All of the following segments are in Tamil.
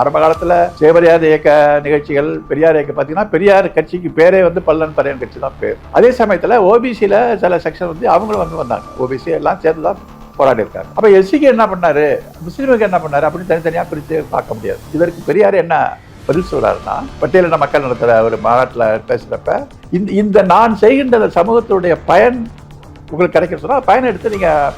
ஆரம்ப காலத்தில் சேவரியார் இயக்க நிகழ்ச்சிகள் பெரியார் இயக்க பார்த்தீங்கன்னா பெரியார் கட்சிக்கு பேரே வந்து பல்லன் பரையன் கட்சி தான் பேர். அதே சமயத்தில் ஓபிசியில் சில செக்ஷன் வந்து அவங்களும் வந்து வந்தாங்க. ஓபிசி எல்லாம் சேர்ந்து தான் போராடி இருக்காங்க அப்போ எஸ்சிக்கு என்ன பண்ணாரு? முஸ்லீமுக்கு என்ன பண்ணாரு? அப்படின்னு தனித்தனியாக பிரித்து பார்க்க முடியாது. இதற்கு பெரியார் என்ன பதில் சொல்கிறாருன்னா பட்டியலின மக்கள் நடத்துகிற ஒரு மாநாட்டில் பேசுகிறப்ப இந்த இந்த நான் செய்கின்ற சமூகத்தினுடைய பயன் உங்களுக்கு கிடைக்க சொன்னால் பயன் எடுத்து நீங்கள்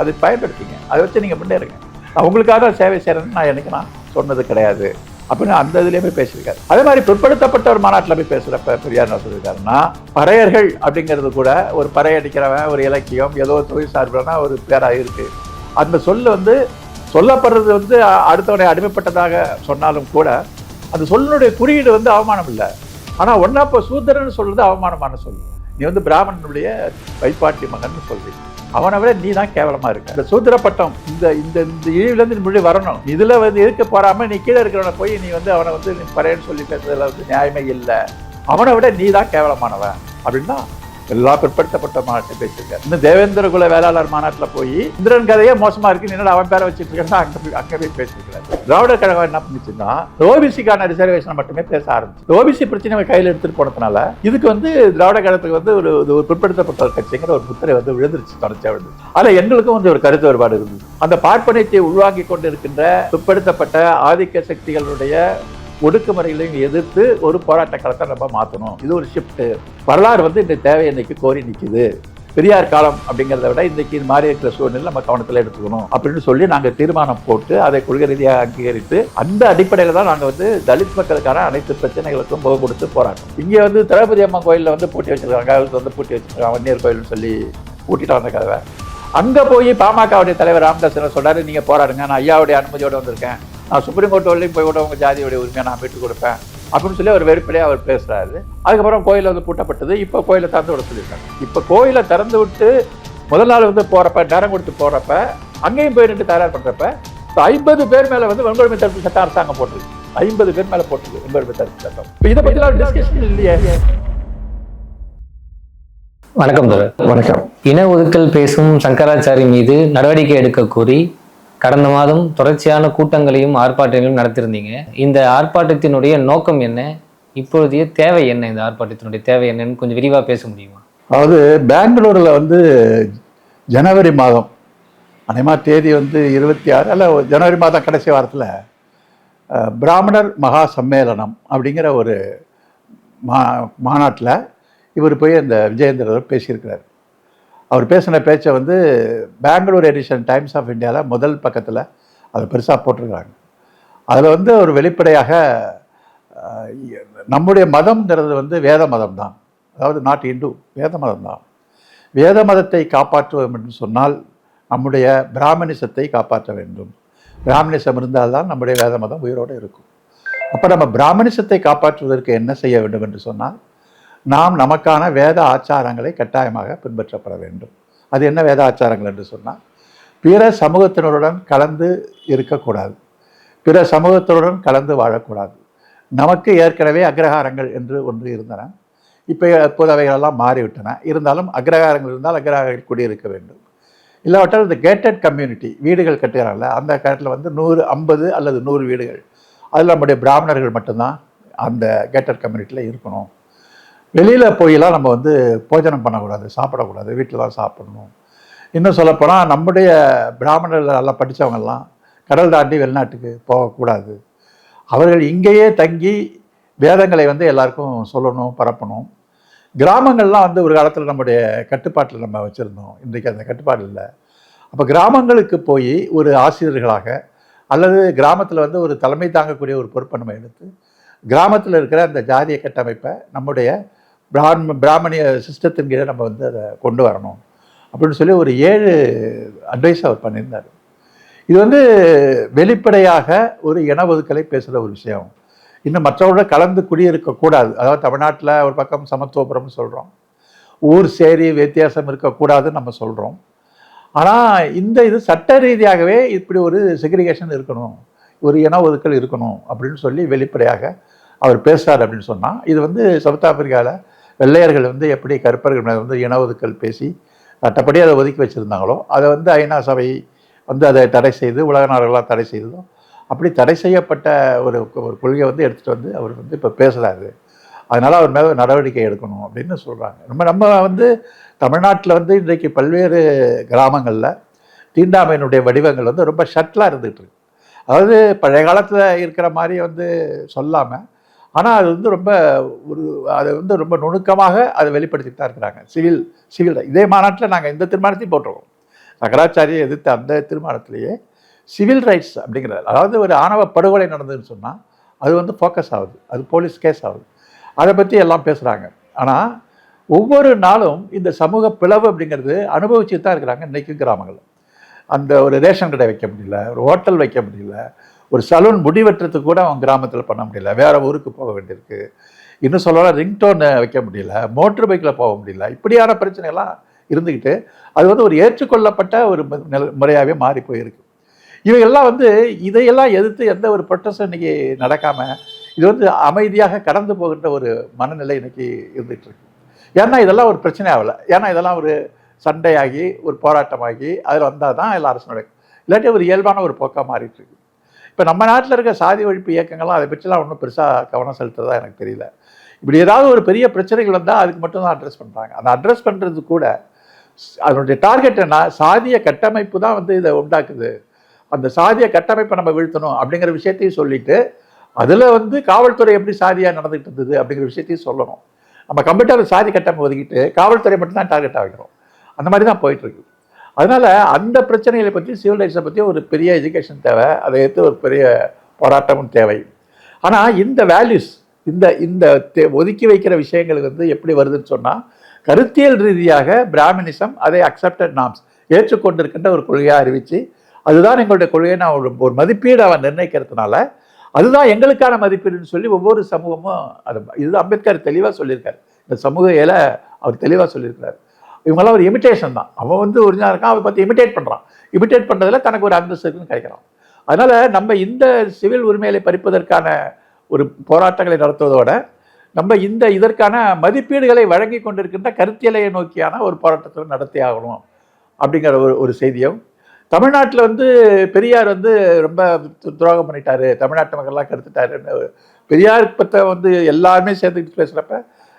அதை பயன்படுத்திங்க. அதை வச்சு நீங்கள் முன்னேறுங்க. அவங்களுக்காக சேவை செய்கிறேன்னு நான் எனக்கு நான் சொன்னது கிடையாது. அப்படின்னு அந்த இதுலேயே போய் பேசியிருக்காரு. அதே மாதிரி பிற்படுத்தப்பட்ட ஒரு மாநாட்டில் போய் பேசுகிறப்ப பெரியார் என்ன சொல்லியிருக்காருன்னா பறையர்கள் அப்படிங்கிறது கூட ஒரு பறை அடிக்கிறவன் ஒரு இலக்கியம் ஏதோ ஒரு தொழில் சார்பான ஒரு பேராக இருக்கு. அந்த சொல் வந்து சொல்லப்படுறது வந்து அடுத்தவனை அடிமைப்பட்டதாக சொன்னாலும் கூட அந்த சொல்லினுடைய குறியீடு வந்து அவமானம் இல்லை. ஆனால் ஒன்னா இப்போ சூத்திரன்னு சொல்றது அவமானமான சொல் நீ வந்து பிராமணனுடைய வைப்பாட்டி மகன் சொல்றீங்க. அவனை விட நீ தான் கேவலமா இருக்க. இந்த சூத்திர பட்டம் இந்த இந்த இந்த இழிவுலேருந்து முடி வரணும். இதுல வந்து இருக்க போறாம நீ கீழே இருக்கிறவனை போய் நீ வந்து அவனை வந்து நீ பறையன்னு சொல்லி பேசுறதுல வந்து நியாயமே இல்லை. அவனை விட நீ தான் கேவலமானவன். அப்படின்னா எல்லா பிற்படுத்தப்பட்ட மாநாட்டை பேசியிருக்காரு இந்த தேவேந்திர குல வேளாளர் மாநாட்டில் போய் இந்திரன் கதையே மோசமாக இருக்கு. என்னடா அவன் பேரை வச்சுட்டு இருக்கா அங்கே போய் போய் பேசியிருக்காரு திராவிடர் கழகம் என்ன பண்ணிச்சுன்னா ஓபிசிக்கான ரிசர்வேஷன் மட்டுமே பேச ஆரம்பிச்சு. ஓபிசி பிரச்சனை கையில் எடுத்துட்டு போனதுனால இதுக்கு வந்து திராவிட கழகத்துக்கு வந்து ஒரு இது ஒரு பிற்படுத்தப்பட்ட கட்சிங்கிற ஒரு முத்திரை வந்து விழுந்துருச்சு தொடர்ச்சியாக விழுந்து அதில் எங்களுக்கும் வந்து ஒரு கருத்து வேறுபாடு இருந்தது. அந்த பார்ப்பனியத்தை உள்வாங்கி கொண்டு இருக்கின்ற பிற்படுத்தப்பட்ட ஆதிக்க சக்திகளுடைய ஒடுக்குமுறைகளையும் எதிர்த்து ஒரு போராட்ட களத்தை நம்ம மாற்றணும் இது ஒரு ஷிஃப்ட்டு வரலாறு வந்து இந்த தேவை இன்னைக்கு கோரி நிற்குது பெரியார் காலம் அப்படிங்கிறத விட இன்னைக்கு இது மாதிரி இருக்கிற சூழ்நிலை நம்ம கவனத்தில் எடுத்துக்கணும். அப்படின்னு சொல்லி நாங்கள் தீர்மானம் போட்டு அதை கொள்கை ரீதியாக அங்கீகரித்து அந்த அடிப்படையில் தான் நாங்கள் வந்து தலித் மக்களுக்கான அனைத்து பிரச்சனைகளுக்கும் முகம் கொடுத்து போராட்டம் இங்கே வந்து திரௌபதி அம்மா கோயிலில் வந்து பூட்டி வச்சிருக்காங்க. அதுக்கு வந்து பூட்டி வச்சிருக்காங்க. வன்னியர் கோயில்னு சொல்லி பூட்டிட்டு வந்த கதவை. அங்கே போய் பாமகவுடைய தலைவர் ராமதாசன் சொன்னார் நீங்கள் போராடுங்க. நான் ஐயாவுடைய அனுமதியோடு வந்திருக்கேன். நான் சுப்ரீம் கோர்ட் வரலையும் போய் கூட உங்கள் ஜாதியுடைய உரிமையை நான் விட்டு கொடுப்பேன் அப்படின்னு சொல்லி அவர் வெறுப்பிலே அவர் பேசுறாரு. அதுக்கப்புறம் கோயில் வந்து பூட்டப்பட்டது. இப்போ கோயிலை திறந்து விட சொல்லியிருக்காங்க இப்போ கோயிலை திறந்து விட்டு முதல் நாள் வந்து போறப்ப நேரம் கொடுத்து போறப்ப அங்கேயும் போய் நின்று தயார் பண்றப்ப ஐம்பது பேர் மேல வந்து வன்கொடுமை தடுப்பு சட்டம் அரசாங்கம் போட்டிருக்கு. ஐம்பது பேர் மேல போட்டிருக்கு வன்கொடுமை தடுப்பு சட்டம். இப்போ இதை பற்றிலாம் டிஸ்கஷன் இல்லையே. வணக்கம் தோழர். வணக்கம். இன ஒதுக்கல் பேசும் சங்கராச்சாரி மீது நடவடிக்கை எடுக்க கோரி கடந்த மாதம் தொடர்ச்சியான கூட்டங்களையும் ஆர்ப்பாட்டங்களையும் நடத்திருந்தீங்க இந்த ஆர்ப்பாட்டத்தினுடைய நோக்கம் என்ன? இப்பொழுதைய தேவை என்ன? இந்த ஆர்ப்பாட்டத்தினுடைய தேவை என்னன்னு கொஞ்சம் விரிவாக பேச முடியுமா? அதாவது பெங்களூரில் வந்து ஜனவரி மாதம் அநேகமா தேதி வந்து இருபத்தி ஆறு அல்ல ஜனவரி மாதம் கடைசி வாரத்தில் பிராமணர் மகா சம்மேளனம் அப்படிங்கிற ஒரு மா மாநாட்டில் இவர் போய் அந்த விஜயேந்திரர் பேசியிருக்கிறார். அவர் பேசின பேச்சை வந்து பெங்களூர் எடிஷன் டைம்ஸ் ஆஃப் இந்தியாவில் முதல் பக்கத்தில் அதை பெருசாக போட்டிருக்கிறாங்க. அதில் வந்து ஒரு வெளிப்படையாக நம்முடைய மதம்ங்கிறது வந்து வேத மதம் தான் அதாவது நாட் இந்து வேத மதம் தான் வேத மதத்தை காப்பாற்றுவோம் என்று சொன்னால் நம்முடைய பிராமணிசத்தை காப்பாற்ற வேண்டும். பிராமணிசம் இருந்தால்தான் நம்முடைய வேத மதம் உயிரோடு இருக்கும். அப்போ நம்ம பிராமணிசத்தை காப்பாற்றுவதற்கு என்ன செய்ய வேண்டும் என்று சொன்னால் நாம் நமக்கான வேத ஆச்சாரங்களை கட்டாயமாக பின்பற்றப்பட வேண்டும். அது என்ன வேத ஆச்சாரங்கள் என்று சொன்னால் பிற சமூகத்தினருடன் கலந்து இருக்கக்கூடாது. பிற சமூகத்தினருடன் கலந்து வாழக்கூடாது. நமக்கு ஏற்கனவே அக்ரஹாரங்கள் என்று ஒன்று இருந்தன. இப்போ இப்போது அவைகளெல்லாம் மாறிவிட்டன. இருந்தாலும் அக்ரஹாரங்கள் இருந்தால் அக்ரஹாரங்கள் குடியிருக்க வேண்டும். இல்லாவிட்டால் இந்த கேட்டட் கம்யூனிட்டி வீடுகள் கட்டுகிறாங்கல்ல அந்த காலத்தில் வந்து நூறு ஐம்பது அல்லது நூறு வீடுகள். அதில் நம்முடைய பிராமணர்கள் மட்டும்தான் அந்த கேட்டட் கம்யூனிட்டியில் இருக்கணும். வெளியில் போயெல்லாம் நம்ம வந்து போஜனம் பண்ணக்கூடாது சாப்பிடக்கூடாது. வீட்டில் தான் சாப்பிடணும். இன்னும் சொல்லப்போனால் நம்முடைய பிராமணர்கள் நல்லா படித்தவங்கெல்லாம் கடல் தாண்டி வெளிநாட்டுக்கு போகக்கூடாது. அவர்கள் இங்கேயே தங்கி வேதங்களை வந்து எல்லாருக்கும் சொல்லணும் பரப்பணும். கிராமங்கள்லாம் வந்து ஒரு காலத்தில் நம்முடைய கட்டுப்பாட்டில் நம்ம வச்சுருந்தோம். இன்றைக்கு அந்த கட்டுப்பாடு இல்லை. அப்போ கிராமங்களுக்கு போய் ஒரு ஆசிரியர்களாக அல்லது கிராமத்தில் வந்து ஒரு தலைமை தாங்கக்கூடிய ஒரு பொறுப்பை நம்ம எடுத்து கிராமத்தில் இருக்கிற அந்த ஜாதிய கட்டமைப்பை நம்முடைய பிராம பிராமணிய சிஸ்டத்தின் கீழே நம்ம வந்து அதை கொண்டு வரணும் அப்படின்னு சொல்லி ஒரு ஏழு அட்வைஸ் அவர் பண்ணியிருந்தார். இது வந்து வெளிப்படையாக ஒரு இன ஒதுக்கலை பேசுகிற ஒரு விஷயம். இன்னும் மற்றவர்களோட கலந்து குடியிருக்கக்கூடாது அதாவது தமிழ்நாட்டில் ஒரு பக்கம் சமத்துவபுரம்னு சொல்கிறோம் ஊர் சேரி வித்தியாசம் இருக்கக்கூடாதுன்னு நம்ம சொல்கிறோம் ஆனால் இந்த இது சட்ட ரீதியாகவே இப்படி ஒரு செக்ரிகேஷன் இருக்கணும். ஒரு இன ஒதுக்கல் இருக்கணும் அப்படின்னு சொல்லி வெளிப்படையாக அவர் பேசுகிறார் அப்படின்னு சொன்னால் இது வந்து சவுத் ஆப்பிரிக்காவில் வெள்ளையர்கள் வந்து எப்படி கருப்பர்கள் மேலே வந்து இன ஒதுக்கல் பேசி சட்டப்படி அதை ஒதுக்கி வச்சுருந்தாங்களோ அதை வந்து ஐநா சபை வந்து அதை தடை செய்து உலக நாடுகளாக தடை செய்ததும் அப்படி தடை செய்யப்பட்ட ஒரு ஒரு கொள்கையை வந்து எடுத்துகிட்டு வந்து அவர் வந்து இப்போ பேசுகிறாரு அதனால் அவர் மேலே நடவடிக்கை எடுக்கணும் அப்படின்னு சொல்கிறாங்க நம்ம நம்ம வந்து தமிழ்நாட்டில் வந்து இன்றைக்கு பல்வேறு கிராமங்களில் தீண்டாமையினுடைய வடிவங்கள் வந்து ரொம்ப ஷட்டிலாக இருந்துகிட்டு இருக்கு. அதாவது பழைய காலத்தில் இருக்கிற மாதிரி வந்து சொல்லாமல் ஆனால் அது வந்து ரொம்ப ஒரு அதை வந்து ரொம்ப நுணுக்கமாக அதை வெளிப்படுத்திட்டு தான் இருக்கிறாங்க. சிவில் சிவில் இதே மாநாட்டில் நாங்கள் இந்த தீர்மானத்தையும் போட்டிருக்கோம். சங்கராச்சாரியை எதிர்த்த அந்த தீர்மானத்திலேயே சிவில் ரைட்ஸ் அப்படிங்கிறது அதாவது ஒரு ஆணவ படுகொலை நடந்ததுன்னு சொன்னால் அது வந்து ஃபோக்கஸ் ஆகுது. அது போலீஸ் கேஸ் ஆகுது. அதை பற்றி எல்லாம் பேசுகிறாங்க ஆனால் ஒவ்வொரு நாளும் இந்த சமூக பிளவு அப்படிங்கிறது அனுபவிச்சுட்டு தான் இருக்கிறாங்க இன்றைக்கும் கிராமங்களில். அந்த ஒரு ரேஷன் கடை வைக்க முடியல ஒரு ஹோட்டல் வைக்க முடியல ஒரு சலூன் முடி வெட்டுறதுக்கு கூட அவன் கிராமத்தில் பண்ண முடியல. வேறு ஊருக்கு போக வேண்டியிருக்கு. இன்னும் சொல்லலாம் ரிங்டோன் வைக்க முடியல. மோட்டர் பைக்கில் போக முடியல. இப்படியான பிரச்சனைகள்லாம் இருந்துக்கிட்டு அது வந்து ஒரு ஏற்றுக்கொள்ளப்பட்ட ஒரு முறையாகவே மாறி போயிருக்கு. இவையெல்லாம் வந்து இதையெல்லாம் எதிர்த்து எந்த ஒரு ப்ரொட்டஸ்டும் இன்னைக்கு நடக்காமல் இது வந்து அமைதியாக கடந்து போகின்ற ஒரு மனநிலை இன்னைக்கு இருந்துகிட்டு இருக்கு. ஏன்னா இதெல்லாம் ஒரு பிரச்சனை ஆகலை. ஏன்னா இதெல்லாம் ஒரு சண்டையாகி ஒரு போராட்டமாகி அதில் வந்தால் தான் எல்லா அரசு நடக்கும் இல்லாட்டி ஒரு இயல்பான ஒரு போக்காக மாறிட்டு இருக்கு. இப்போ நம்ம நாட்டில் இருக்க சாதி ஒழிப்பு இயக்கங்கள்லாம் அதை பற்றிலாம் ஒன்றும் பெருசாக கவனம் செலுத்துறதா எனக்கு தெரியல. இப்படி ஏதாவது ஒரு பெரிய பிரச்சனைகள் வந்தால் அதுக்கு மட்டும் தான் அட்ரஸ் பண்ணுறாங்க அந்த அட்ரஸ் பண்ணுறது கூட அதனுடைய டார்கெட் என்ன? சாதிய கட்டமைப்பு தான் வந்து இதை உண்டாக்குது. அந்த சாதிய கட்டமைப்பை நம்ம வீழ்த்தணும் அப்படிங்கிற விஷயத்தையும் சொல்லிட்டு அதில் வந்து காவல்துறை எப்படி சாதியாக நடந்துகிட்டு இருந்தது அப்படிங்கிற விஷயத்தையும் சொல்லணும். நம்ம கம்ப்யூட்டர் சாதி கட்டமைப்பு ஒதுக்கிட்டு காவல்துறை மட்டும்தான் டார்கெட் டார்கெட்டாக அந்த மாதிரி தான் போயிட்டுருக்கு அதனால் அந்த பிரச்சனைகளை பற்றி சிவில் ரைட்ஸை பற்றி ஒரு பெரிய எஜுகேஷன் தேவை. அதை எடுத்து ஒரு பெரிய போராட்டமும் தேவை. ஆனால் இந்த வேல்யூஸ் இந்த இந்த தே- ஒதுக்கி வைக்கிற விஷயங்கள் வந்து எப்படி வருதுன்னு சொன்னால் கருத்தியல் ரீதியாக பிராமணிசம் அதை அக்செப்டட் நாம்ஸ் ஏற்றுக்கொண்டிருக்கின்ற ஒரு கொள்கையாக அறிவித்து அதுதான் எங்களுடைய கொள்கையை நான் ஒரு ஒரு மதிப்பீடு அவன் நிர்ணயிக்கிறதுனால அதுதான் எங்களுக்கான மதிப்பீடுன்னு சொல்லி ஒவ்வொரு சமூகமும் அது இது அம்பேத்கர் தெளிவாக சொல்லியிருக்காரு. இந்த சமூக இயல அவர் தெளிவாக சொல்லியிருக்காரு இவங்கெல்லாம் ஒரு இமிட்டேஷன் தான். அவன் வந்து ஒரிஜினலாக இருக்கான் அவன் பார்த்து இமிட்டேட் பண்ணுறான் இமிட்டேட் பண்ணுறதுல தனக்கு ஒரு அந்தஸ்து இருக்குன்னு கிடைக்கிறான் அதனால் நம்ம இந்த சிவில் உரிமைகளை பறிப்பதற்கான ஒரு போராட்டங்களை நடத்துவதோட நம்ம இந்த இதற்கான மதிப்பீடுகளை வழங்கி கொண்டிருக்கின்ற கருத்தியலையை நோக்கியான ஒரு போராட்டத்தை நடத்தி ஆகணும் அப்படிங்கிற ஒரு ஒரு செய்தியும் தமிழ்நாட்டில் வந்து பெரியார் வந்து ரொம்ப துரோகம் பண்ணிட்டாரு. தமிழ்நாட்டு மக்கள்லாம் கருத்துட்டாருன்னு பெரியார் பற்ற வந்து எல்லாருமே சேர்ந்துக்கிட்டு பேசுகிறப்ப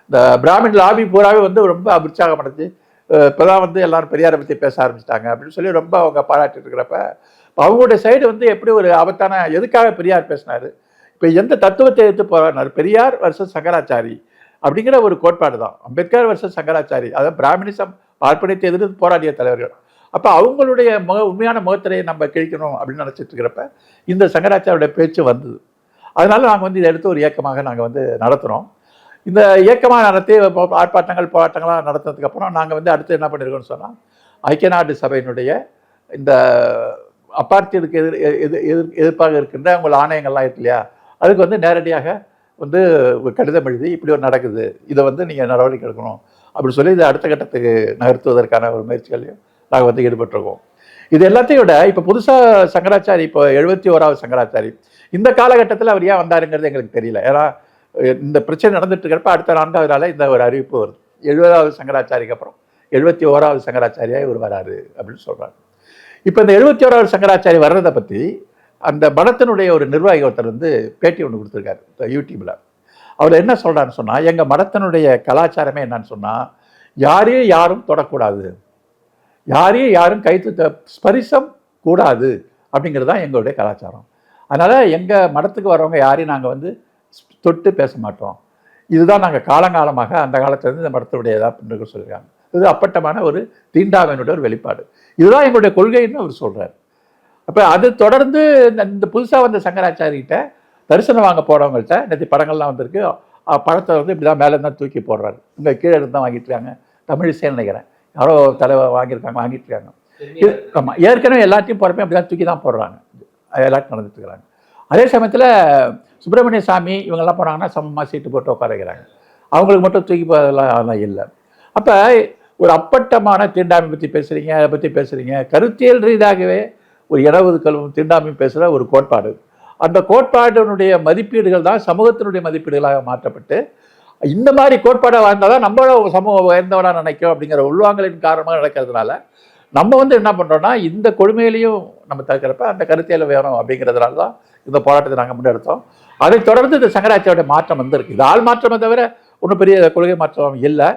இந்த பிராமின் லாபி பூராவே வந்து ரொம்ப உற்சாகம் அடைஞ்சு இப்போ தான் வந்து எல்லாரும் பெரியாரை பற்றி பேச ஆரம்பிச்சிட்டாங்க அப்படின்னு சொல்லி ரொம்ப அவங்க பாராட்டிட்டு இருக்கிறப்ப அவங்களுடைய சைடு வந்து எப்படி ஒரு ஆபத்தான எதுக்காக பெரியார் பேசினாரு? இப்போ எந்த தத்துவத்தை எடுத்து போராடினார்? பெரியார் வருஷம் சங்கராச்சாரி அப்படிங்கிற ஒரு கோட்பாடு தான் அம்பேத்கர் வருஷம் சங்கராச்சாரி. அதாவது பிராமணிசம் பார்ப்பனியத்தை எதிர்த்து போராடிய தலைவர்கள். அப்போ அவங்களுடைய முக உண்மையான முகத்திரையை நம்ம கிழிக்கணும் அப்படின்னு நினச்சிட்டு இருக்கிறப்ப இந்த சங்கராச்சாரியோட பேச்சு வந்தது. அதனால நாங்கள் வந்து இதை எடுத்து ஒரு இயக்கமாக நாங்கள் வந்து நடத்துகிறோம் இந்த இயக்கமாக நடத்தி ஆர்ப்பாட்டங்கள் போராட்டங்களாக நடத்தினதுக்கப்புறம் நாங்கள் வந்து அடுத்து என்ன பண்ணியிருக்கோம்னு சொன்னால் ஐக்கிய நாடு சபையினுடைய இந்த அப்பார்த்தியதுக்கு எதிர் எதிர் எதிர் எதிர்ப்பாக இருக்கின்ற உங்கள் ஆணையங்கள்லாம் இருக்கு இல்லையா? அதுக்கு வந்து நேரடியாக வந்து கடிதம் எழுதி இப்படி ஒரு நடக்குது இதை வந்து நீங்கள் நடவடிக்கை எடுக்கணும் அப்படின்னு சொல்லி இதை அடுத்த கட்டத்துக்கு நகர்த்துவதற்கான ஒரு முயற்சிகளையும் நாங்கள் வந்து ஈடுபட்டிருக்கோம். இது எல்லாத்தையும் விட இப்போ புதுசாக சங்கராச்சாரி இப்போ எழுபத்தி ஓராவது சங்கராச்சாரி இந்த காலகட்டத்தில் அவர் ஏன் வந்தாருங்கிறது எங்களுக்கு தெரியல. ஏன்னா இந்த பிரச்சனை நடந்துட்டு இருக்கிறப்ப அடுத்த நான்காவது நாளில் இந்த ஒரு அறிவிப்பு வருது. எழுபதாவது சங்கராச்சாரிக்கு அப்புறம் எழுபத்தி ஓராவது சங்கராச்சாரியாக இவர் வராரு அப்படின்னு சொல்கிறார் இப்போ இந்த எழுபத்தி ஓராவது சங்கராச்சாரி வர்றதை பற்றி அந்த மடத்தினுடைய ஒரு நிர்வாகி ஒருத்தர் வந்து பேட்டி ஒன்று கொடுத்துருக்காரு இந்த அவர் என்ன சொல்கிறான்னு சொன்னால் எங்கள் மடத்தினுடைய கலாச்சாரமே என்னன்னு சொன்னால் யாரையும் யாரும் தொடக்கூடாது. யாரையும் யாரும் கைத்து ஸ்பரிசம் கூடாது அப்படிங்கிறது தான் எங்களுடைய கலாச்சாரம். அதனால் எங்கள் மடத்துக்கு வரவங்க யாரையும் நாங்கள் வந்து தொட்டு பேச மாட்டோம் இதுதான் நாங்கள் காலங்காலமாக அந்த காலத்துலேருந்து இந்த மடத்தினுடைய அப்படின்னு சொல்லியிருக்காங்க. இது அப்பட்டமான ஒரு தீண்டாமையினுடைய ஒரு வெளிப்பாடு. இதுதான் எங்களுடைய கொள்கைன்னு அவர் சொல்றாரு. அப்போ அது தொடர்ந்து இந்த- இந்த புதுசாக வந்த சங்கராச்சாரிகிட்ட தரிசனம் வாங்க போறவங்கள்ட்ட நேற்று படங்கள்லாம் வந்திருக்கு. படத்தை வந்து இப்படி தான் மேலே தான் தூக்கி போடுறாரு. இங்கே கீழே இருந்து தான் வாங்கிட்டு இருக்காங்க. தமிழிசைன்னு நினைக்கிறேன். யாரோ தலைவர் வாங்கியிருக்காங்க வாங்கிட்டு இருக்காங்க. இது ஆமாம் ஏற்கனவே எல்லாத்தையும் போகிறப்ப அப்படி தான் தூக்கி தான் போடுறாங்க. எல்லாத்தையும் நடந்துட்டு இருக்கிறாங்க. அதே சமயத்தில் சுப்பிரமணிய சாமி இவங்கெல்லாம் போனாங்கன்னா சமமாக சீட்டு போட்டு உட்கார வைக்கிறாங்க அவங்களுக்கு மட்டும் தூக்கி போதெல்லாம் அதெல்லாம் இல்லை. அப்போ ஒரு அப்பட்டமான தீண்டாமை பற்றி பேசுகிறீங்க அதை பற்றி பேசுகிறீங்க கருத்தியல் ரீதியாகவே ஒரு கழுவும் தீண்டாமை பேசுகிற ஒரு கோட்பாடு. அந்த கோட்பாட்டினுடைய மதிப்பீடுகள் தான் சமூகத்தினுடைய மதிப்பீடுகளாக மாற்றப்பட்டு இந்த மாதிரி கோட்பாடை வாழ்ந்தால் தான் நம்மளோட சமூகம் உயர்ந்தவனாக நினைக்கும் அப்படிங்கிற உள்வாங்கலின் காரணமாக நடக்கிறதுனால நம்ம வந்து என்ன பண்ணுறோன்னா இந்த கொடுமையிலையும் நம்ம தடுக்கிறப்ப அந்த கருத்தியல் வேணும் அப்படிங்கிறதுனால தான் இந்த போராட்டத்தை நாங்கள் முன்னெடுத்தோம். அதைத் தொடர்ந்து இந்த சங்கராச்சாரியோட மாற்றம் வந்திருக்கு. இது ஆள் மாற்றமே தவிர ஒன்றும் பெரிய கொள்கை மாற்றம் இல்லை.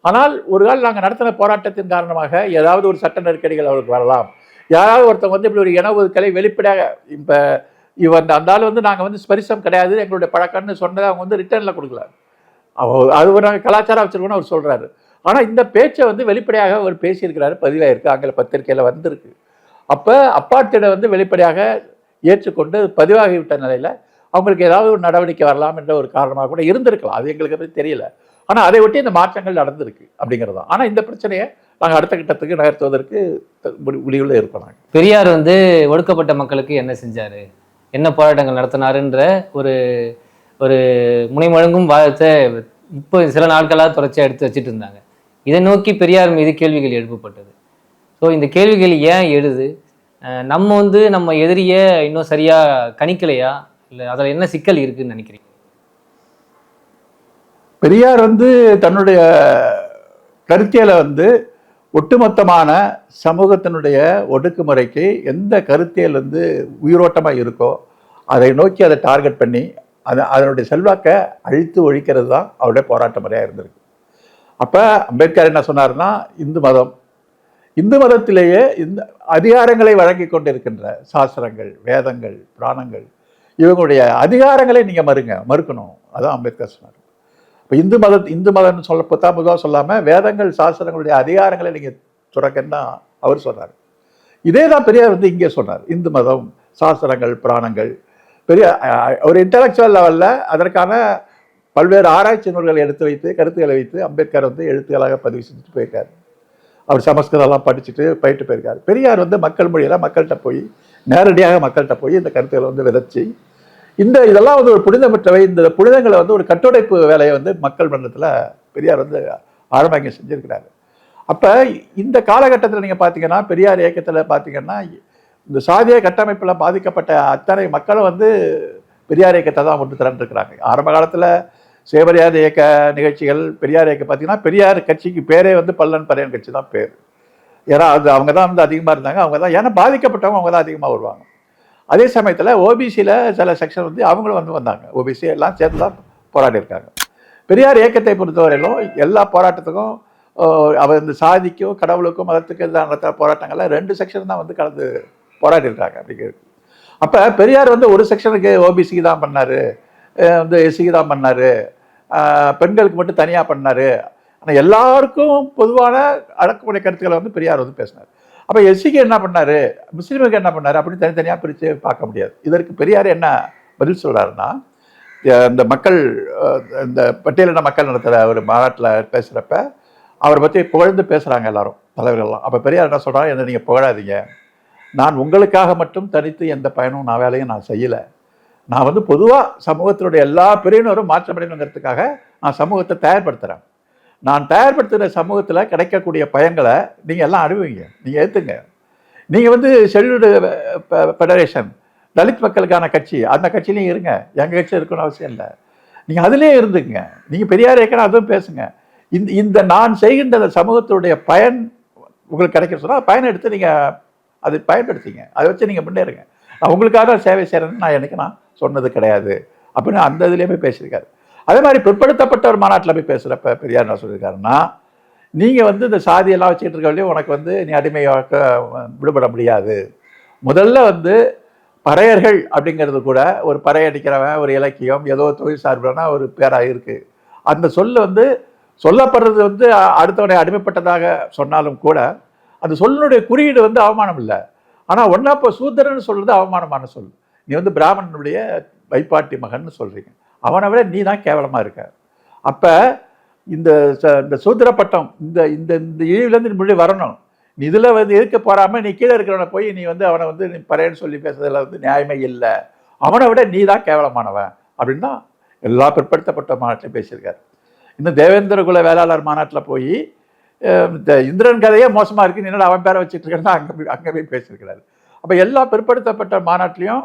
ஆனால் ஒரு கால் நாங்கள் நடத்தின போராட்டத்தின் காரணமாக ஏதாவது ஒரு சட்ட நெருக்கடிகள் அவருக்கு வரலாம். யாராவது ஒருத்தவங்க வந்து இப்படி ஒரு இன ஒதுக்கலை வெளிப்படையாக இப்போ இவன் அந்த ஆள் வந்து நாங்கள் வந்து ஸ்பரிசம் கிடையாது எங்களுடைய பழக்கம்னு சொன்னதை அவங்க வந்து ரிட்டர்னில் கொடுக்கல. அவ- அது ஒரு நாங்கள் கலாச்சாரம் வச்சிருக்கோம்னு அவர் சொல்கிறாரு ஆனால் இந்த பேச்சை வந்து வெளிப்படையாக அவர் பேசியிருக்கிறாரு பதிவாயிருக்கு ஆங்கில பத்திரிகையில் வந்திருக்கு. அப்போ அப்பாத்திட வந்து வெளிப்படையாக ஏற்றுக்கொண்டு பதிவாகிவிட்ட நிலையில் அவங்களுக்கு ஏதாவது ஒரு நடவடிக்கை வரலாம் என்ற ஒரு காரணமாக கூட இருந்திருக்கலாம். அது எங்களுக்கு பற்றி தெரியல. ஆனால் அதை ஒட்டி இந்த மாற்றங்கள் நடந்திருக்கு அப்படிங்கிறது தான். ஆனால் இந்த பிரச்சனையை நாங்கள் அடுத்த கட்டத்துக்கு நகர்த்துவதற்கு முடிவில் இருப்போம் நாங்கள் பெரியார் வந்து ஒடுக்கப்பட்ட மக்களுக்கு என்ன செஞ்சார்? என்ன போராட்டங்கள் நடத்தினாருன்ற ஒரு ஒரு முனைமழுங்கும் வாதத்தை இப்போ சில நாட்களாக தொடர்ச்சியாக எடுத்து வச்சுட்டு இருந்தாங்க. இதை நோக்கி பெரியார் மீது கேள்விகள் எழுப்பப்பட்டது. ஸோ இந்த கேள்விகள் ஏன் எழுது? நம்ம வந்து நம்ம எதிரியை இன்னும் சரியாக கணிக்கலையா? இல்லை அதில் என்ன சிக்கல் இருக்குதுன்னு நினைக்கிறீங்க? பெரியார் வந்து தன்னுடைய கருத்தியலை வந்து ஒட்டுமொத்தமான சமூகத்தினுடைய ஒடுக்குமுறைக்கு எந்த கருத்தியல் வந்து உயிரோட்டமாக இருக்கோ அதை நோக்கி அதை டார்கெட் பண்ணி அதை அதனுடைய செல்வாக்கை அழித்து ஒழிக்கிறது தான் அவருடைய போராட்ட முறையாக இருந்திருக்கு. அப்போ அம்பேத்கர் என்ன சொன்னார்னா இந்து மதம் இந்து மதத்திலேயே இந்த அதிகாரங்களை வழங்கி கொண்டிருக்கின்ற சாஸ்திரங்கள் வேதங்கள் புராணங்கள் இவங்களுடைய அதிகாரங்களை நீங்கள் மறுங்க மறுக்கணும். அதான் அம்பேத்கர் சொன்னார். இப்போ இந்து மத இந்து மதம்னு சொல்ல பத்தாம் பொதுவாக சொல்லாமல் வேதங்கள் சாஸ்திரங்களுடைய அதிகாரங்களை நீங்கள் துறக்கன்னா அவர் சொன்னார் இதே தான் பெரியார் வந்து இங்கே சொன்னார். இந்து மதம் சாஸ்திரங்கள் புராணங்கள். பெரிய ஒரு இன்டலெக்சுவல் லெவலில் அதற்கான பல்வேறு ஆராய்ச்சி நூல்களை எடுத்து வைத்து கருத்துக்களை வைத்து அம்பேத்கர் வந்து எழுத்துக்களாக பதிவு செஞ்சுட்டு போயிருக்காரு. அவர் சமஸ்கிருதம்லாம் படிச்சுட்டு போயிட்டு போயிருக்காரு. பெரியார் வந்து மக்கள் மொழியில் மக்கள்கிட்ட போய் நேரடியாக மக்கள்கிட்ட போய் இந்த கருத்துக்களை வந்து விதைச்சி இந்த இதெல்லாம் வந்து ஒரு புனிதமற்றவை. இந்த புனிதங்களை வந்து ஒரு கட்டுடைப்பு வேலையை வந்து மக்கள் மன்றத்தில் பெரியார் வந்து ஆழமாக செஞ்சுருக்கிறார். அப்போ இந்த காலகட்டத்தில் நீங்கள் பார்த்தீங்கன்னா பெரியார் இயக்கத்தில் பார்த்தீங்கன்னா இந்த சாதிய கட்டமைப்பில் பாதிக்கப்பட்ட அத்தனை மக்களும் வந்து பெரியார் இயக்கத்தை தான் ஒன்று திரண்டிருக்கிறாங்க. ஆரம்ப காலத்தில் சேவரியார் இயக்க நிகழ்ச்சிகள் பெரியார் இயக்கம் பார்த்தீங்கன்னா பெரியார் கட்சிக்கு பேரே வந்து பல்லன் பறையன் கட்சி தான் பேர். ஏன்னா அது அவங்க தான் வந்து அதிகமாக இருந்தாங்க அவங்க தான் ஏன்னா பாதிக்கப்பட்டவங்க அவங்க தான் அதிகமாக வருவாங்க. அதே சமயத்தில் ஓபிசியில் சில செக்ஷன் வந்து அவங்களும் வந்து வந்தாங்க. ஓபிசி எல்லாம் சேர்ந்து தான் போராடி இருக்காங்க. பெரியார் இயக்கத்தை பொறுத்தவரையிலும் எல்லா போராட்டத்துக்கும் அவர் இந்த சாதிக்கும் கடவுளுக்கும் மதத்துக்கும் எதிராக நடத்துகிற போராட்டங்கள்ல ரெண்டு செக்ஷன் தான் வந்து கலந்து போராடி இருக்காங்க. அப்படிங்கிறது. அப்போ பெரியார் வந்து ஒரு செக்ஷனுக்கு ஓபிசிக்கு தான் பண்ணார். வந்து எஸ்சிக்கு தான் பண்ணார் பெண்களுக்கு மட்டும் தனியாக பண்ணார். ஆனால் எல்லாருக்கும் பொதுவான அடக்குமுறை கருத்துக்களை வந்து பெரியார் வந்து பேசினார். அப்போ எஸ்சிக்கு என்ன பண்ணார்? முஸ்லீமுக்கு என்ன பண்ணார்? அப்படின்னு தனித்தனியாக பிரித்து பார்க்க முடியாது. இதற்கு பெரியார் என்ன பதில் சொல்கிறாருன்னா இந்த மக்கள் இந்த பட்டியலின மக்கள் நடத்துகிற ஒரு மாநாட்டில் பேசுகிறப்ப அவரை பற்றி புகழ்ந்து பேசுகிறாங்க எல்லாரும் தலைவர்கள்லாம். அப்போ பெரியார் என்ன சொல்கிறாங்க என்ன நீங்கள் புகழாதீங்க. நான் உங்களுக்காக மட்டும் தனித்து எந்த பயனும் நான் வேலையும் நான் செய்யலை. நான் வந்து பொதுவாக சமூகத்தினுடைய எல்லா பிரிவினரும் மாற்றமடையணுங்கிறதுக்காக நான் சமூகத்தை தயார்படுத்துகிறேன் நான் தயார்படுத்துகிற சமூகத்தில் கிடைக்கக்கூடிய பயன்களை நீங்கள் எல்லாம் அனுபவிங்க நீங்கள் ஏற்றுங்க நீங்கள் வந்து ஷெட்யூல்டு ஃபெடரேஷன் தலித் மக்களுக்கான கட்சி அந்த கட்சியிலையும் இருங்க. எங்கள் கட்சி இருக்கணும்னு அவசியம் இல்லை. நீங்கள் அதிலே இருந்துக்குங்க. நீங்கள் பெரியார் ஏற்கனவே அதுவும் பேசுங்க. இந்த இந்த நான் செய்கின்ற அந்த சமூகத்தினுடைய பயன் உங்களுக்கு கிடைக்க சொன்னால் பயன் எடுத்து நீங்கள் அதை பயன்படுத்திங்க. அதை வச்சு நீங்கள் முன்னேறுங்க. நான் உங்களுக்காக சேவை செய்கிறேன்னு நான் நினைக்கிறேன் சொன்னது கிடையாது. அப்படின்னு அந்த இதுலேயுமே பேசியிருக்காரு. அதே மாதிரி பிற்படுத்தப்பட்ட ஒரு மாநாட்டில் போய் பேசுகிறப்ப பெரியார் என்ன சொல்லியிருக்காருன்னா நீங்கள் வந்து இந்த சாதியெல்லாம் வச்சுக்கிட்டு இருக்க வழியும் உனக்கு வந்து நீ அடிமையாக விடுபட முடியாது. முதல்ல வந்து பறையர்கள் அப்படிங்கிறது கூட ஒரு பறை அடிக்கிறவன் ஒரு இலக்கியம் ஏதோ தொழில் சார்பான ஒரு பேராக இருக்குது அந்த சொல்ல வந்து சொல்லப்படுறது வந்து அடுத்தவனை அடிமைப்பட்டதாக சொன்னாலும் கூட அந்த சொல்லினுடைய குறியீடு வந்து அவமானம் இல்லை. ஆனால் ஒன்றா இப்போ சூத்திரன்னு சொல்கிறது அவமானமான சொல். நீ வந்து பிராமணனுடைய வைப்பாட்டி மகன்னு சொல்கிறீங்க அவனை விட நீ தான் கேவலமாக இருக்க. அப்போ இந்த ச- இந்த சூத்திர பட்டம் இந்த இந்த இந்த இழிவுலேருந்து நீ முன்னாடி வரணும். நீ இதில் வந்து எதுக்க போகாமல் நீ கீழே இருக்கிறவனை போய் நீ வந்து அவனை வந்து நீ பறையன்னு சொல்லி பேசுறதுல வந்து நியாயமே இல்லை. அவனை விட நீ தான் கேவலமானவன் அப்படின்னு தான் எல்லா பிற்படுத்தப்பட்ட மாநாட்டிலையும் பேசியிருக்காரு. இன்னும் தேவேந்திர குல வேளாளர் மாநாட்டில் போய் இந்த இந்திரன் கதையே மோசமாக இருக்குன்னு என்னடா அவன் பேரை வச்சுட்டு இருக்கேன்னா அங்கே போய் அங்கே போய் பேசியிருக்கிறாரு. அப்போ எல்லா பிற்படுத்தப்பட்ட மாநாட்டிலையும்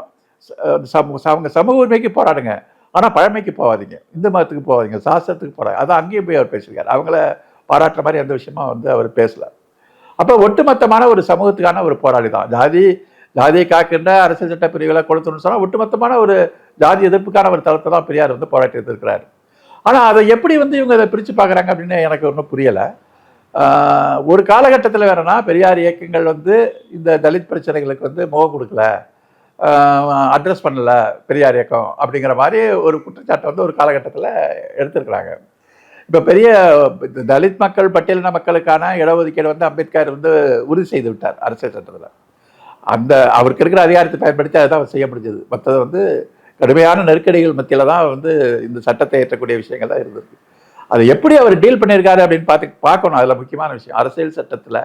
அவங்க சமூக உரிமைக்கு போராடுங்க. ஆனால் பழமைக்கு போகாதீங்க. இந்து மதத்துக்கு போகாதீங்க. சாஸ்திரத்துக்கு போகிறாங்க அதான் அங்கேயும் போய் அவர் பேசியிருக்காரு. அவங்கள பாராட்டுற மாதிரி எந்த விஷயமா வந்து அவர் பேசலை. அப்போ ஒட்டுமொத்தமான ஒரு சமூகத்துக்கான ஒரு போராளி தான். ஜாதி ஜாதியை காக்கின்ற அரசியல் சட்ட பிரிவுகளை கொளுத்தணும்னு சொன்னால் ஒட்டுமொத்தமான ஒரு ஜாதி எதிர்ப்புக்கான ஒரு தளத்தை தான் பெரியார் வந்து போராட்டி எடுத்திருக்கிறார் ஆனால் அதை எப்படி வந்து இவங்க அதை பிரித்து பார்க்குறாங்க அப்படின்னு எனக்கு ஒன்றும் புரியலை. ஒரு காலகட்டத்தில் வேறனா பெரியார் இயக்கங்கள் வந்து இந்த தலித் பிரச்சனைகளுக்கு வந்து முகம் கொடுக்கல. அட்ரஸ் பண்ணல பெரியார் இயக்கம் அப்படிங்கிற மாதிரி ஒரு குற்றச்சாட்டை வந்து ஒரு காலகட்டத்தில் எடுத்திருக்கிறாங்க. இப்போ பெரிய தலித் மக்கள் பட்டியலின மக்களுக்கான இடஒதுக்கீடு வந்து அம்பேத்கர் வந்து உறுதி செய்து விட்டார் அரசியல் சட்டத்தில். அந்த அவருக்கு இருக்கிற அதிகாரத்தை பயன்படுத்தி அதை தான் செய்ய முடிஞ்சது. மற்றது வந்து கடுமையான நெருக்கடிகள் மத்தியில் தான் வந்து இந்த சட்டத்தை ஏற்றக்கூடிய விஷயங்கள் தான் இருந்தது அதை எப்படி அவர் டீல் பண்ணியிருக்காரு அப்படின்னு பார்த்து பார்க்கணும். அதில் முக்கியமான விஷயம் அரசியல் சட்டத்தில்